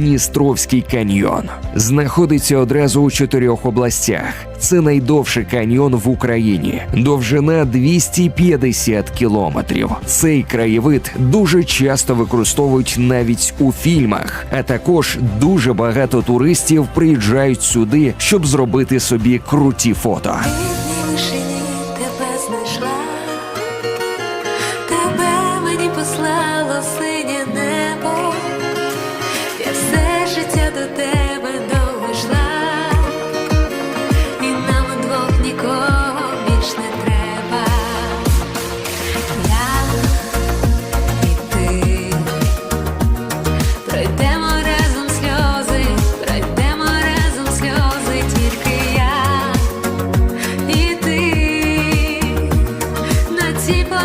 Дністровський каньйон знаходиться одразу у чотирьох областях. Це найдовший каньйон в Україні, довжина 250 кілометрів. Цей краєвид дуже часто використовують навіть у фільмах, а також дуже багато туристів приїжджають сюди, щоб зробити собі круті фото. Тебе знайшла, тебе мені послало си. see.